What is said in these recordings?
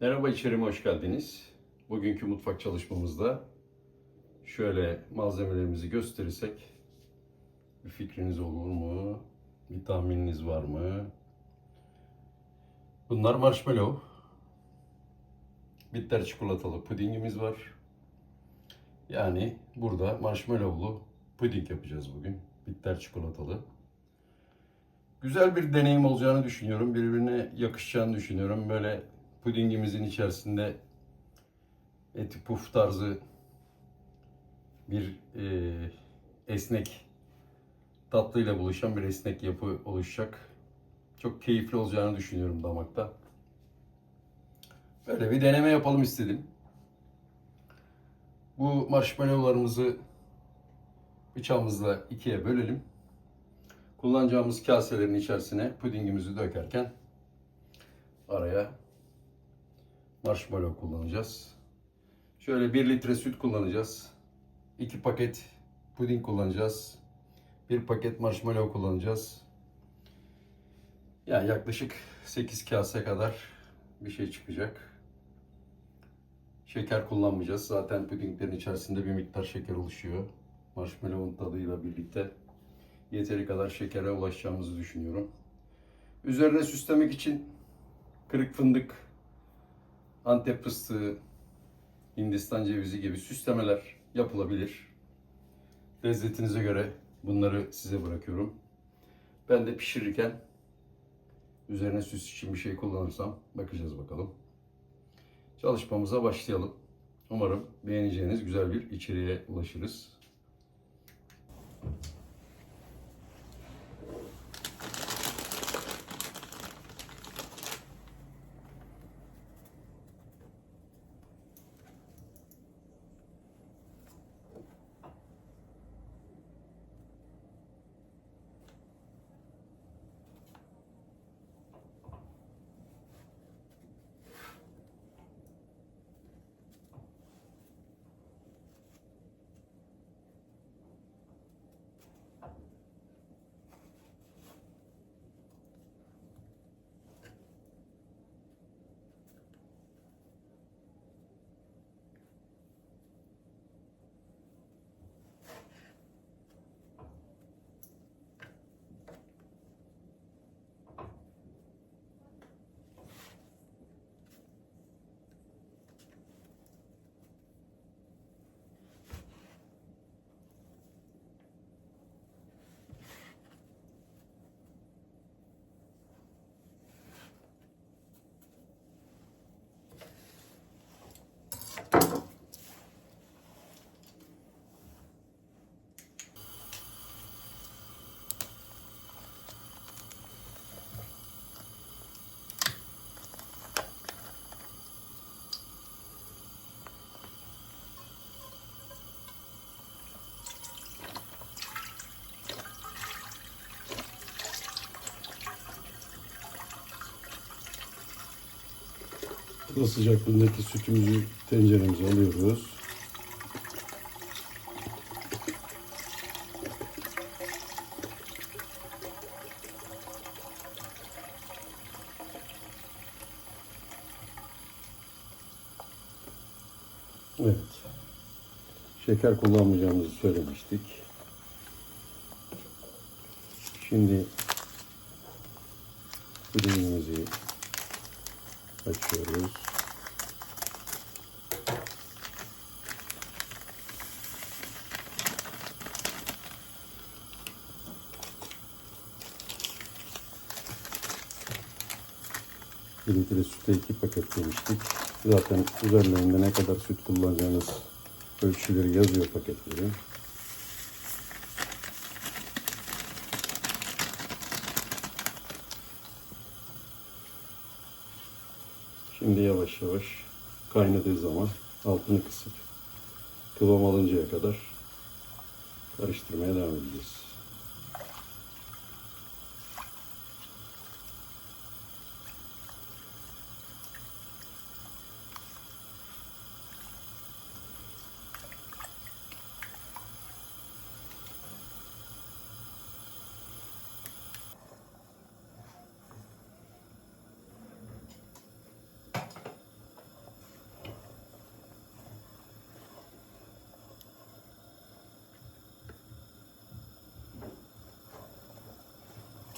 Merhaba içerime hoş geldiniz. Bugünkü mutfak çalışmamızda şöyle malzemelerimizi gösterirsek bir fikriniz olur mu? Bir tahmininiz var mı? Bunlar marshmallow. Bitter çikolatalı pudingimiz var. Yani burada marshmallowlu puding yapacağız bugün. Bitter çikolatalı. Güzel bir deneyim olacağını düşünüyorum. Birbirine yakışacağını düşünüyorum. Böyle pudingimizin içerisinde eti puf tarzı bir e, esnek tatlıyla buluşan bir esnek yapı oluşacak. Çok keyifli olacağını düşünüyorum damakta. Böyle bir deneme yapalım istedim. Bu marshmallowlarımızı bıçağımızla ikiye bölelim. Kullanacağımız kaselerin içerisine pudingimizi dökerken araya marshmallow kullanacağız. Şöyle 1 litre süt kullanacağız. 2 paket puding kullanacağız. 1 paket marshmallow kullanacağız. Yani yaklaşık 8 kase kadar bir şey çıkacak. Şeker kullanmayacağız. Zaten pudinglerin içerisinde bir miktar şeker oluşuyor. Marshmallow'un tadıyla birlikte yeteri kadar şekere ulaşacağımızı düşünüyorum. Üzerine süslemek için kırık fındık, Antep fıstığı, Hindistan cevizi gibi süslemeler yapılabilir. Lezzetinize göre bunları size bırakıyorum. Ben de pişirirken üzerine süs için bir şey kullanırsam bakacağız bakalım. Çalışmamıza başlayalım. Umarım beğeneceğiniz güzel bir içeriğe ulaşırız. Oda sıcaklığındaki sütümüzü tenceremize alıyoruz. Evet. Şeker kullanmayacağımızı söylemiştik. Şimdi pudingimizi açıyoruz. Litre süte iki paket demiştik. Zaten üzerlerinde ne kadar süt kullanacağınız ölçüleri yazıyor paketlerin. Şimdi yavaş yavaş kaynadığı zaman altını kısıp kıvam alıncaya kadar karıştırmaya devam edeceğiz.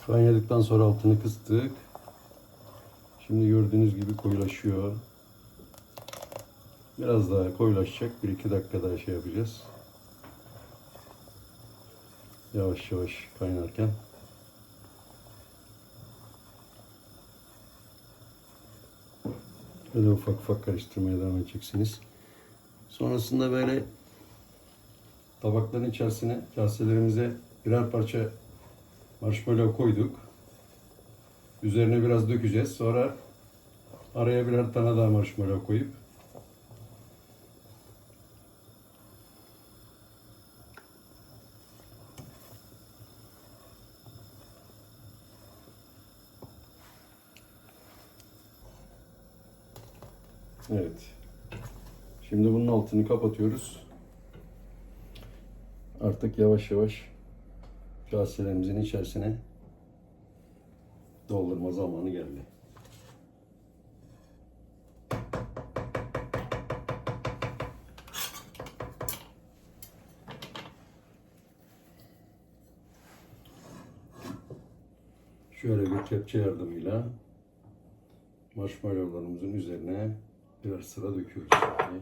Kaynadıktan sonra altını kıstık. Şimdi gördüğünüz gibi koyulaşıyor. Biraz daha koyulaşacak. 1-2 dakika daha şey yapacağız. Yavaş yavaş kaynarken. Böyle ufak ufak karıştırmaya devam edeceksiniz. Sonrasında böyle tabakların içerisine, kaselerimize birer parça marshmallow koyduk. Üzerine biraz dökeceğiz. Sonra araya birer tane daha marshmallow koyup Evet. Şimdi bunun altını kapatıyoruz. Artık yavaş yavaş kaselerimizin içerisine doldurma zamanı geldi. Şöyle bir kepçe yardımıyla marshmallowlarımızın üzerine birer sıra döküyoruz şimdi.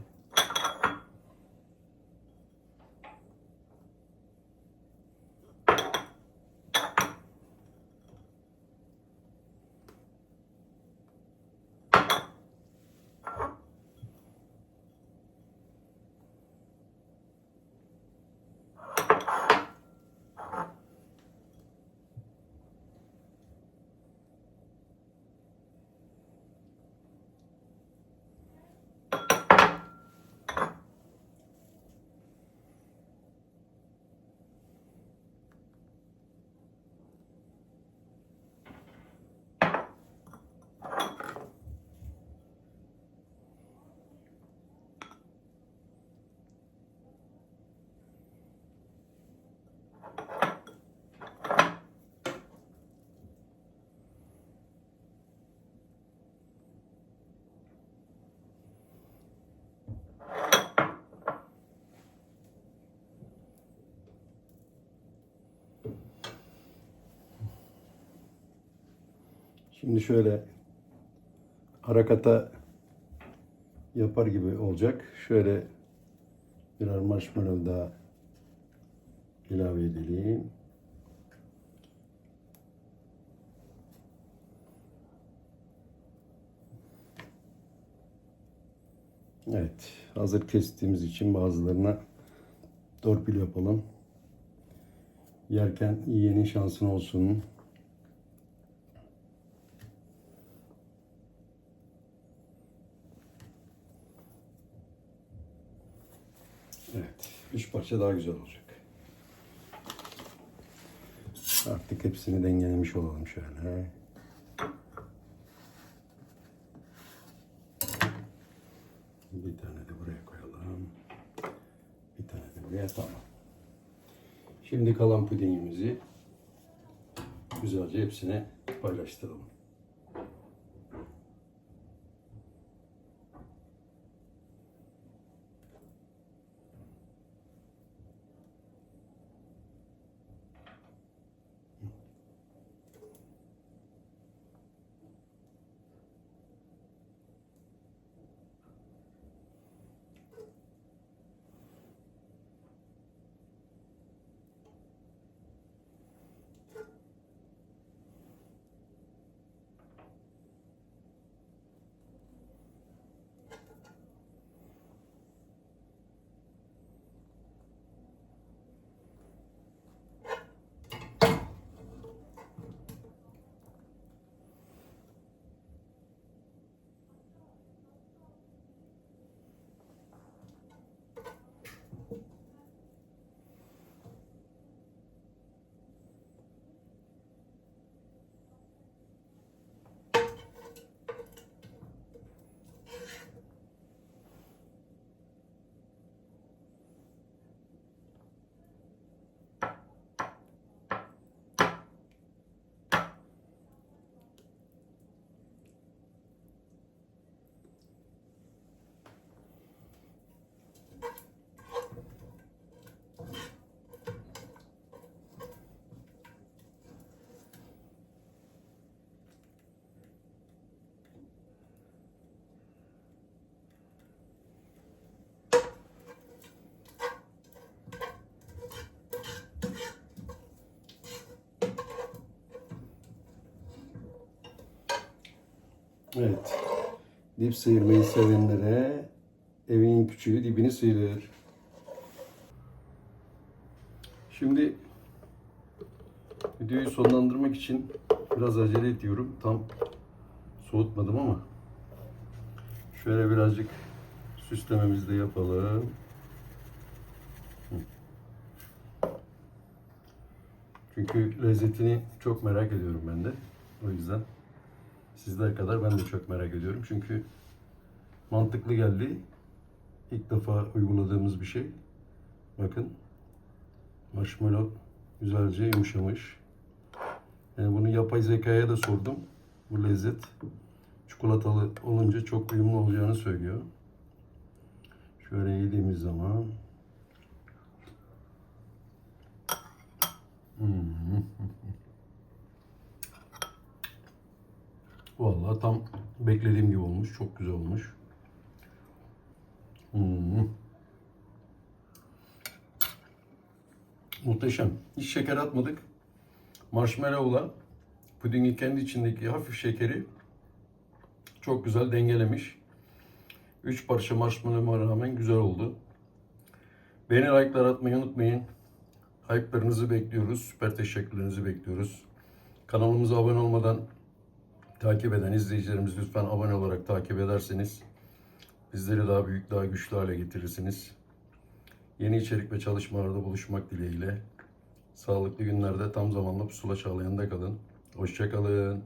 Şimdi şöyle harakata yapar gibi olacak. Şöyle birer marshmallow daha ilave edelim. Evet, hazır kestiğimiz için bazılarına torpil yapalım. Yerken yiyenin şansın olsun. Evet, üç parça daha güzel olacak. Artık hepsini dengelemiş olalım şöyle. Bir tane de buraya koyalım. Bir tane de buraya tamam. Şimdi kalan pudingimizi güzelce hepsine paylaştıralım. Evet. Dip sıyırmayı sevenlere evin küçüğü dibini sıyırır. Şimdi videoyu sonlandırmak için biraz acele ediyorum. Tam soğutmadım ama şöyle birazcık süslememizi de yapalım. Çünkü lezzetini çok merak ediyorum ben de. O yüzden sizler kadar ben de çok merak ediyorum. Çünkü mantıklı geldi. İlk defa uyguladığımız bir şey. Bakın marshmallow güzelce yumuşamış. Yani bunu yapay zekaya da sordum. Bu lezzet çikolatalı olunca çok uyumlu olacağını söylüyor. Şöyle yediğimiz zaman Hmm. Vallahi tam beklediğim gibi olmuş. Çok güzel olmuş. Hmm. Muhteşem. Hiç şeker atmadık. Marshmallow'la pudingin kendi içindeki hafif şekeri çok güzel dengelemiş. 3 parça marshmallow'a rağmen güzel oldu. Beni like'lar atmayı unutmayın. Hype'larınızı bekliyoruz. Süper teşekkürlerinizi bekliyoruz. Kanalımıza abone olmadan takip eden izleyicilerimiz lütfen abone olarak takip ederseniz bizleri daha büyük, daha güçlü hale getirirsiniz. Yeni içerik ve çalışmalarda buluşmak dileğiyle. Sağlıklı günlerde tam zamanlı pusula çağlayanında kalın. Hoşçakalın.